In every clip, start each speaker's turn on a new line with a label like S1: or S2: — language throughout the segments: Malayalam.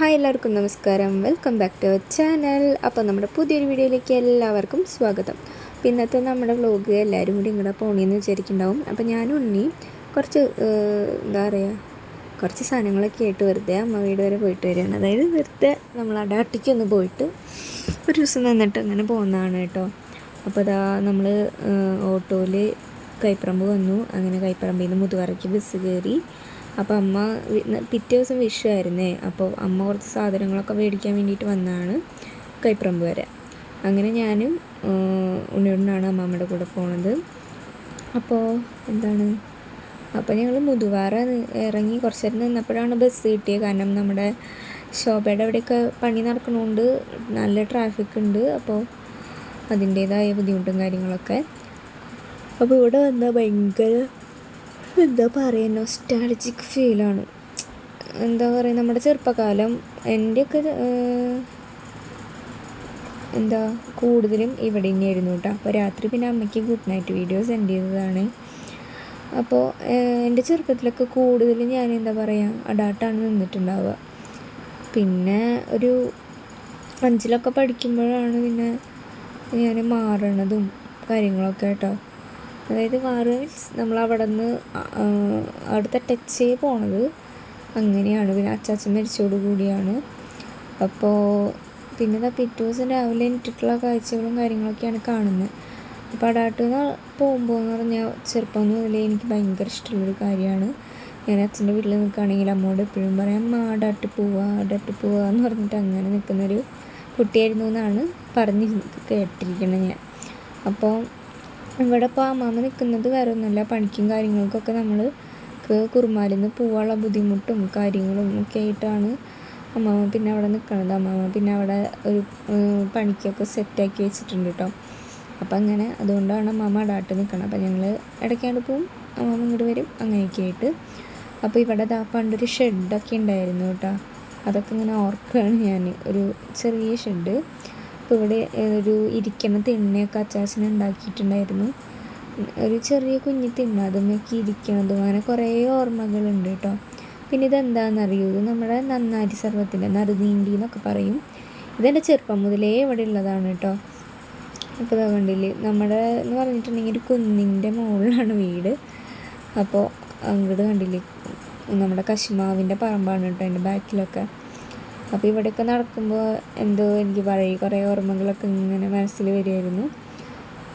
S1: ഹായ് എല്ലാവർക്കും നമസ്കാരം. Welcome back to our channel അപ്പോൾ നമ്മുടെ പുതിയൊരു വീഡിയോയിലേക്ക് എല്ലാവർക്കും സ്വാഗതം. അപ്പോൾ ഇന്നത്തെ നമ്മുടെ വ്ലോഗ് എല്ലാവരും കൂടി ഇങ്ങോട്ട് പോണിയെന്ന് വിചാരിക്കുന്നുണ്ടാവും. അപ്പോൾ ഞാനും ഉണ്ണി കുറച്ച് എന്താ പറയുക കുറച്ച് സാധനങ്ങളൊക്കെ ആയിട്ട് വെറുതെ അമ്മ വീട് വരെ പോയിട്ട് വരികയാണ്. അതായത് വെറുതെ നമ്മൾ അടാട്ടിക്ക് ഒന്ന് പോയിട്ട് ഒരു ദിവസം നിന്നിട്ട് അങ്ങനെ പോകുന്നതാണ് കേട്ടോ. അപ്പോൾ അതാ നമ്മൾ ഓട്ടോയിൽ കൈപ്പറമ്പ് വന്നു. അങ്ങനെ കൈപ്പറമ്പിൽ നിന്ന് മുതുവറയ്ക്ക് ബസ് കയറി അപ്പോൾ അമ്മ പിറ്റേ ദിവസം വിഷുവായിരുന്നേ. അപ്പോൾ അമ്മ കുറച്ച് സാധനങ്ങളൊക്കെ മേടിക്കാൻ വേണ്ടിയിട്ട് വന്നതാണ് കൈപ്രമ്പ് വരെ. അങ്ങനെ ഞാനും ഉണ്ണിയുണ്ണാണ് അമ്മമ്മയുടെ കൂടെ പോണത്. അപ്പോൾ എന്താണ്? അപ്പോൾ ഞങ്ങൾ മുതുവാറ ഇറങ്ങി കുറച്ച് നേരം നിന്നപ്പോഴാണ് ബസ് കിട്ടിയത് കാരണം നമ്മുടെ ശോഭയുടെ അവിടെയൊക്കെ പണി നടക്കണോണ്ട് നല്ല ട്രാഫിക് ഉണ്ട്. അപ്പോൾ അതിന്റേതായ ബുദ്ധിമുട്ടും കാര്യങ്ങളൊക്കെ. അപ്പോൾ ഇവിടെ വന്നാൽ ഭയങ്കര എന്താ പറയുക നൊസ്റ്റാളജിക് ഫീലാണ് എന്താ പറയുക നമ്മുടെ ചെറുപ്പകാലം എന്റെയൊക്കെ എന്താ കൂടുതലും ഇവിടെ തന്നെയായിരുന്നു കേട്ടോ. അപ്പോൾ രാത്രി പിന്നെ അമ്മയ്ക്ക് ഗുഡ് നൈറ്റ് വീഡിയോ സെൻഡ് ചെയ്തതാണ്. അപ്പോൾ എന്റെ ചെറുപ്പത്തിലൊക്കെ കൂടുതലും ഞാൻ എന്താ പറയുക അഡാട്ടാണ് നിന്നിട്ടുണ്ടാവുക. പിന്നെ ഒരു അഞ്ചിലൊക്കെ പഠിക്കുമ്പോഴാണ് പിന്നെ ഞാൻ മാറണതും കാര്യങ്ങളൊക്കെ കേട്ടോ. അതായത് വാറുക മീൻസ് നമ്മൾ അവിടെ നിന്ന് അവിടുത്തെ ടച്ച് പോണത് അങ്ങനെയാണ്. പിന്നെ അച്ചാച്ചൻ മരിച്ചോട് കൂടിയാണ്. അപ്പോൾ പിന്നെ ഇതാ പിറ്റേ ദിവസം രാവിലെ എനിക്കിട്ടുള്ള കാഴ്ചകളും കാര്യങ്ങളൊക്കെയാണ് കാണുന്നത് അപ്പോൾ അടാട്ട് നിന്ന് പോകുമ്പോൾ എന്ന് പറഞ്ഞാൽ ചെറുപ്പം മുതലേ എനിക്ക് ഭയങ്കര ഇഷ്ടമുള്ളൊരു കാര്യമാണ്. ഞാൻ അച്ഛന്റെ വീട്ടിൽ നിൽക്കുകയാണെങ്കിൽ അമ്മോട് എപ്പോഴും പറയാം അമ്മ അടാട്ട് പോവാ അടാട്ട് പോവാ എന്ന് പറഞ്ഞിട്ട് അങ്ങനെ നിൽക്കുന്നൊരു കുട്ടിയായിരുന്നു എന്നാണ് പറഞ്ഞ് കേട്ടിരിക്കുന്നത് ഞാൻ. അപ്പോൾ ഇവിടെ ഇപ്പോൾ അമ്മാമ്മ നിൽക്കുന്നത് വേറെ ഒന്നുമല്ല. പണിക്കും കാര്യങ്ങൾക്കൊക്കെ നമ്മൾ കുറുമാലിൽ നിന്ന് പോവാനുള്ള ബുദ്ധിമുട്ടും കാര്യങ്ങളും ഒക്കെ ആയിട്ടാണ് അമ്മാമ്മ പിന്നെ അവിടെ നിൽക്കണത് അമ്മാമ്മ പിന്നെ അവിടെ ഒരു പണിക്കൊക്കെ സെറ്റാക്കി വെച്ചിട്ടുണ്ട് കേട്ടോ അപ്പം അങ്ങനെ അതുകൊണ്ടാണ് അമ്മാമ്മ അടാട്ട് നിൽക്കണം അപ്പം ഞങ്ങൾ ഇടയ്ക്കാണ്ട് പോവും. അമ്മാമ്മ ഇങ്ങോട്ട് വരും. അങ്ങനെയൊക്കെ ആയിട്ട്. അപ്പോൾ ഇവിടെ ദാ പണ്ടൊരു ഷെഡൊക്കെ ഉണ്ടായിരുന്നു കേട്ടോ അതൊക്കെ ഇങ്ങനെ ഓർക്കുകയാണ് ഞാൻ ഒരു ചെറിയ ഷെഡ്. അപ്പോൾ ഇവിടെ ഒരു ഇരിക്കണ തിണ്ണയൊക്കെ അച്ചാച്ചൻ ഉണ്ടാക്കിയിട്ടുണ്ടായിരുന്നു. ഒരു ചെറിയ കുഞ്ഞു തിണ്ണ അതുമൊക്കെ ഇരിക്കണതും. അങ്ങനെ കുറേ ഓർമ്മകളുണ്ട് കേട്ടോ. പിന്നെ ഇതെന്താണെന്നറിയൂ ഇത് നമ്മുടെ നന്നാരി സർവത്തിന്റെ നറുനീണ്ടി എന്നൊക്കെ പറയും. ഇതെന്റെ ചെറുപ്പം മുതലേ ഇവിടെ ഉള്ളതാണ് കേട്ടോ. ഇപ്പോൾ ഇതാ കണ്ടില്ലേ? നമ്മുടെ എന്ന് പറഞ്ഞിട്ടുണ്ടെങ്കിൽ ഒരു കുന്നിന്റെ മുകളിലാണ് വീട്. അപ്പോൾ അങ്ങോട്ട് കണ്ടില്ലേ? നമ്മുടെ കശുമാവിന്റെ പറമ്പാണ് കേട്ടോ അതിന്റെ ബാക്കിലൊക്കെ. അപ്പോൾ ഇവിടെയൊക്കെ നടക്കുമ്പോൾ എന്തോ എനിക്ക് പഴയ കുറേ ഓർമ്മകളൊക്കെ ഇങ്ങനെ മനസ്സിൽ വരുമായിരുന്നു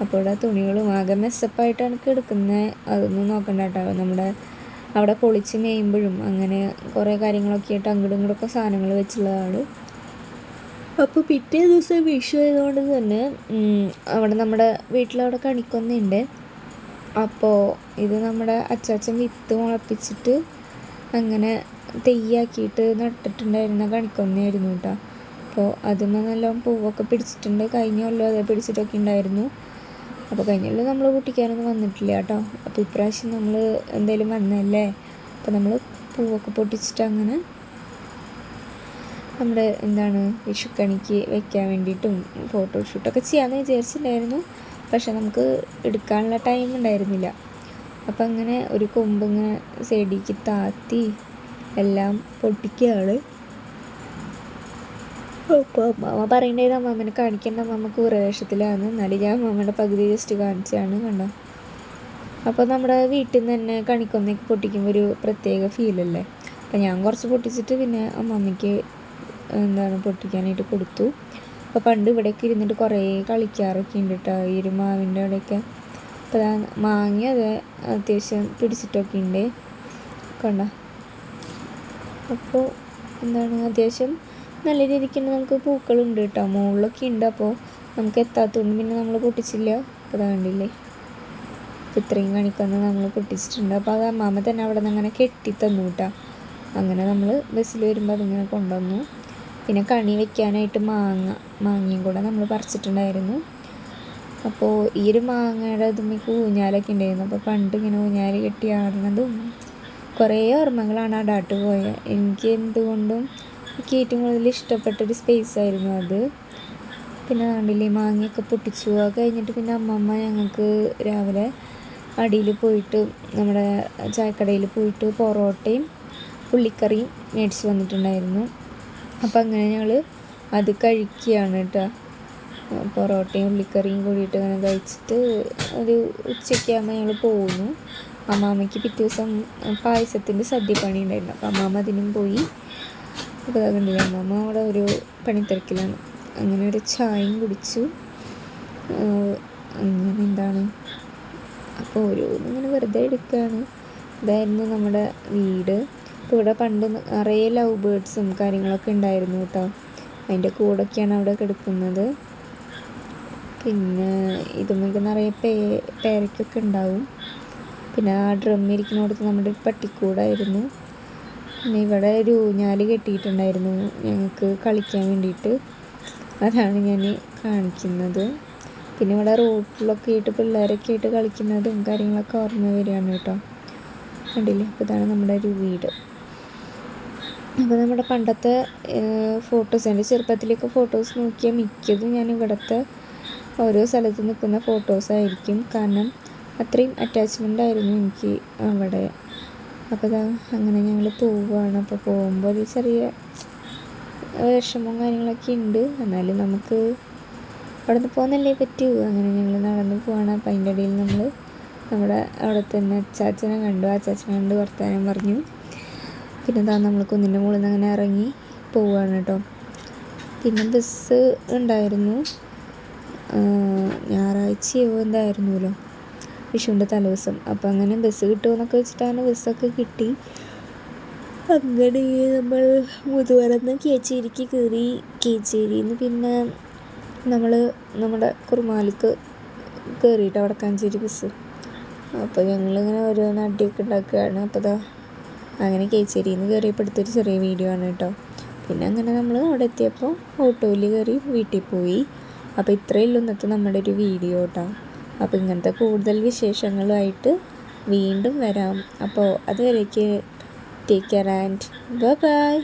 S1: അപ്പോൾ തുണികളും ആകെ മെസ്സപ്പായിട്ടാണ് കിടക്കുന്നത് അതൊന്നും നോക്കണ്ട കേട്ടോ. നമ്മുടെ അവിടെ പൊളിച്ച് മേയുമ്പോഴും അങ്ങനെ കുറേ കാര്യങ്ങളൊക്കെ ആയിട്ട് അങ്ങോട്ടും ഇങ്ങോട്ടൊക്കെ സാധനങ്ങൾ വെച്ചുള്ളതാണ് അപ്പോൾ പിറ്റേ ദിവസം വിഷു ആയതുകൊണ്ട് തന്നെ അവിടെ നമ്മുടെ വീട്ടിലവിടെ കണിക്കൊന്നുണ്ട്. അപ്പോൾ ഇത് നമ്മുടെ അച്ചാച്ചൻ വിത്ത് മുളപ്പിച്ചിട്ട് അങ്ങനെ തെയ്യാക്കിയിട്ട് നട്ടിട്ടുണ്ടായിരുന്ന കണിക്കൊന്നയായിരുന്നു കേട്ടോ. അപ്പോൾ അതിന് നല്ലോണം പൂവൊക്കെ പിടിച്ചിട്ടുണ്ട്. കഴിഞ്ഞ കൊല്ലം അതേ പിടിച്ചിട്ടൊക്കെ ഉണ്ടായിരുന്നു. അപ്പോൾ കഴിഞ്ഞ കൊല്ലം നമ്മൾ പൊട്ടിക്കാനൊന്നും വന്നിട്ടില്ല കേട്ടോ. അപ്പോൾ ഇപ്രാവശ്യം നമ്മൾ എന്തായാലും വന്നല്ലേ അപ്പോൾ നമ്മൾ പൂവൊക്കെ പൊട്ടിച്ചിട്ട് അങ്ങനെ നമ്മുടെ എന്താണ് വിഷുക്കണിക്ക് വെക്കാൻ വേണ്ടിയിട്ടും ഫോട്ടോഷൂട്ടൊക്കെ ചെയ്യാമെന്ന് വിചാരിച്ചിട്ടുണ്ടായിരുന്നു. പക്ഷെ നമുക്ക് എടുക്കാനുള്ള ടൈം ഉണ്ടായിരുന്നില്ല. അപ്പം അങ്ങനെ ഒരു കൊമ്പ് ഇങ്ങനെ സൈഡിലേക്ക് താത്തി എല്ലാം പൊട്ടിക്കുകയാണ്. അപ്പോൾ അമ്മ പറയണ്ടായിരുന്നു അമ്മാമ്മനെ കാണിക്കേണ്ട. അമ്മമ്മക്ക് ഉറവേഷത്തിലാണ് എന്നാലും ഞാൻ അമ്മാമ്മയുടെ പകുതി ജസ്റ്റ് കാണിച്ചാണ് കണ്ടോ? അപ്പോൾ നമ്മുടെ വീട്ടിൽ നിന്ന് തന്നെ കണിക്കൊന്നേക്ക് പൊട്ടിക്കുമ്പോൾ ഒരു പ്രത്യേക ഫീലല്ലേ അപ്പോൾ ഞാൻ കുറച്ച് പൊട്ടിച്ചിട്ട് പിന്നെ അമ്മമ്മയ്ക്ക് എന്താണ് പൊട്ടിക്കാനായിട്ട് കൊടുത്തു. അപ്പോൾ പണ്ട് ഇവിടെയൊക്കെ ഇരുന്നിട്ട് കുറേ കളിക്കാറൊക്കെ ഉണ്ട് കേട്ടോ ഈ ഒരു മാവിന്റെ അവിടെയൊക്കെ. അപ്പോൾ മാങ്ങ അത് അത്യാവശ്യം പിടിച്ചിട്ടൊക്കെ ഉണ്ട്. കണ്ടോ? അപ്പോൾ എന്താണ് അത്യാവശ്യം നല്ല രീതിക്ക് തന്നെ നമുക്ക് പൂക്കളുണ്ട് കേട്ടോ. മുകളിലൊക്കെ ഉണ്ട്. അപ്പോൾ നമുക്ക് എത്താത്തതുകൊണ്ട് പിന്നെ നമ്മൾ പൊട്ടിച്ചില്ല. അപ്പോൾ കണ്ടില്ലേ? ഇത്രയും കണിക്കൊന്ന് നമ്മൾ പൊട്ടിച്ചിട്ടുണ്ട്. അപ്പോൾ അത് അമ്മാമ്മ തന്നെ അവിടെ നിന്ന് അങ്ങനെ കെട്ടി തന്നു കേട്ടോ. അങ്ങനെ നമ്മൾ ബസ്സിൽ വരുമ്പോൾ അതിങ്ങനെ കൊണ്ടുവന്നു. പിന്നെ കണി വെക്കാനായിട്ട് മാങ്ങ മാങ്ങയും കൂടെ നമ്മൾ പറിച്ചിട്ടുണ്ടായിരുന്നു. അപ്പോൾ ഈ ഒരു മാങ്ങയുടെ ഇതുമ്മക്ക് ഊഞ്ഞാലൊക്കെ ഉണ്ടായിരുന്നു. അപ്പോൾ പണ്ട് ഇങ്ങനെ ഊഞ്ഞാൽ കെട്ടി ആടുന്നതും കുറേ ഓർമ്മകളാണ് ആ ഡാട്ട് പോയത്. എനിക്ക് എന്തുകൊണ്ടും എനിക്ക് ഏറ്റവും കൂടുതൽ ഇഷ്ടപ്പെട്ടൊരു സ്പേസ് ആയിരുന്നു അത്. പിന്നെ കണ്ടില്ലേ മാങ്ങയൊക്കെ പൊട്ടിച്ചു. ആ കഴിഞ്ഞിട്ട് പിന്നെ അമ്മമ്മ ഞങ്ങൾക്ക് രാവിലെ അടിയിൽ പോയിട്ട് നമ്മുടെ ചായക്കടയിൽ പോയിട്ട് പൊറോട്ടയും പുള്ളിക്കറിയും മേടിച്ച് വന്നിട്ടുണ്ടായിരുന്നു. അപ്പം അങ്ങനെ ഞങ്ങൾ അത് കഴിക്കുകയാണ് കേട്ടോ. പൊറോട്ടയും ഉള്ളിക്കറിയും കൂടിയിട്ട് അങ്ങനെ കഴിച്ചിട്ട് ഒരു ഉച്ചയ്ക്കാകുമ്പോൾ ഞങ്ങൾ പോകുന്നു അമ്മാമ്മയ്ക്ക് പിറ്റേ ദിവസം പായസത്തിന്റെ സദ്യ പണി ഉണ്ടായിരുന്നു അപ്പോൾ അമ്മാമ്മ അതിനും പോയി. അപ്പോൾ അത് കണ്ടില്ല അമ്മാമ്മ അവിടെ ഒരു പണിത്തിരക്കിലാണ്. അങ്ങനെ ഒരു ചായയും കുടിച്ചു. അങ്ങനെ എന്താണ്? അപ്പോൾ ഓരോന്നിങ്ങനെ വെറുതെ എടുക്കുകയാണ് ഇതായിരുന്നു നമ്മുടെ വീട്. ഇപ്പോൾ ഇവിടെ പണ്ട് നിറയെ ലവ് ബേർഡ്സും കാര്യങ്ങളൊക്കെ ഉണ്ടായിരുന്നു കേട്ടോ. അതിന്റെ കൂടൊക്കെയാണ് അവിടെ കിടക്കുന്നത്. പിന്നെ ഇതുമൊക്കെ നിറയെ പേ പേരയ്ക്കൊക്കെ ഉണ്ടാവും. പിന്നെ ആ ഡ്രം ഇരിക്കുന്നിടത്ത് നമ്മുടെ പട്ടിക്കൂടായിരുന്നു. പിന്നെ ഇവിടെ ഒരു ഊഞ്ഞാൽ കെട്ടിയിട്ടുണ്ടായിരുന്നു. ഞങ്ങൾക്ക് കളിക്കാൻ വേണ്ടിയിട്ട്. അതാണ് ഞാൻ കാണിക്കുന്നത്. പിന്നെ ഇവിടെ റോട്ടിലൊക്കെ ആയിട്ട് പിള്ളേരൊക്കെ ആയിട്ട് കളിക്കുന്നതും കാര്യങ്ങളൊക്കെ ഓർമ്മ വരികയാണ് കേട്ടോ. കണ്ടില്ലേ? അപ്പോൾ ഇതാണ് നമ്മുടെ ഒരു വീട്. അപ്പോൾ നമ്മുടെ പണ്ടത്തെ ഫോട്ടോസ് എന്റെ ചെറുപ്പത്തിലേക്ക് ഫോട്ടോസ് നോക്കിയാൽ മിക്കതും ഞാൻ ഇവിടുത്തെ ഓരോ സ്ഥലത്ത് നിൽക്കുന്ന ഫോട്ടോസായിരിക്കും കാരണം അത്രയും അറ്റാച്ച്മെന്റ് ആയിരുന്നു എനിക്ക് അവിടെ. അപ്പോൾ ഇതാ അങ്ങനെ ഞങ്ങൾ പോവുകയാണ് അപ്പോൾ പോകുമ്പോൾ ഒരു ചെറിയ വിഷമവും കാര്യങ്ങളൊക്കെ ഉണ്ട്. എന്നാലും നമുക്ക് അവിടെ നിന്ന് പോകുന്നല്ലേ പറ്റൂ. അങ്ങനെ ഞങ്ങൾ നടന്ന് പോവാണ്. അപ്പം അതിന്റെ ഇടയിൽ നമ്മൾ നമ്മുടെ അവിടെ തന്നെ അച്ചാച്ചനെ കണ്ടു. അച്ചാച്ചനെ കണ്ട് വർത്തമാനം പറഞ്ഞു. പിന്നെ എന്താ നമ്മൾ കുന്നിന്റെ മുകളിൽ നിന്ന് അങ്ങനെ ഇറങ്ങി പോവുകയാണ് കേട്ടോ. പിന്നെ ബസ് ഉണ്ടായിരുന്നു. ഞായറാഴ്ചയോ എന്തായിരുന്നല്ലോ വിഷുവിന്റെ തലേദിവസം. അപ്പോൾ അങ്ങനെ ബസ് കിട്ടുമെന്നൊക്കെ വെച്ചിട്ടാണ് ബസ്സൊക്കെ കിട്ടി. അങ്ങനെ നമ്മൾ മുതുവരന്ന് കേച്ചേരിക്ക് കയറി. കേച്ചേരിയിൽ നിന്ന് പിന്നെ നമ്മൾ നമ്മുടെ കുറുമാലിക്ക് കയറിയിട്ട് വടക്കാഞ്ചേരി ബസ്. അപ്പോൾ ഞങ്ങളിങ്ങനെ ഓരോന്ന് അടിയൊക്കെ ഉണ്ടാക്കുകയാണ്. അപ്പോൾ ഇതാ അങ്ങനെ കേച്ചേരിയിൽ നിന്ന് കയറിയപ്പോൾ എടുത്തൊരു ചെറിയ വീഡിയോ ആണ് കേട്ടോ. പിന്നെ അങ്ങനെ നമ്മൾ അവിടെ എത്തിയപ്പോൾ ഓട്ടോയിൽ കയറി വീട്ടിൽ പോയി. അപ്പോൾ ഇത്രയേ ഉള്ളൂ ഇന്നത്തെ നമ്മുടെ ഒരു വീഡിയോ കേട്ടോ. അപ്പോൾ ഇങ്ങനത്തെ കൂടുതൽ വിശേഷങ്ങളുമായിട്ട് വീണ്ടും വരാം. അപ്പോൾ അതുവരേക്ക് take care and bye bye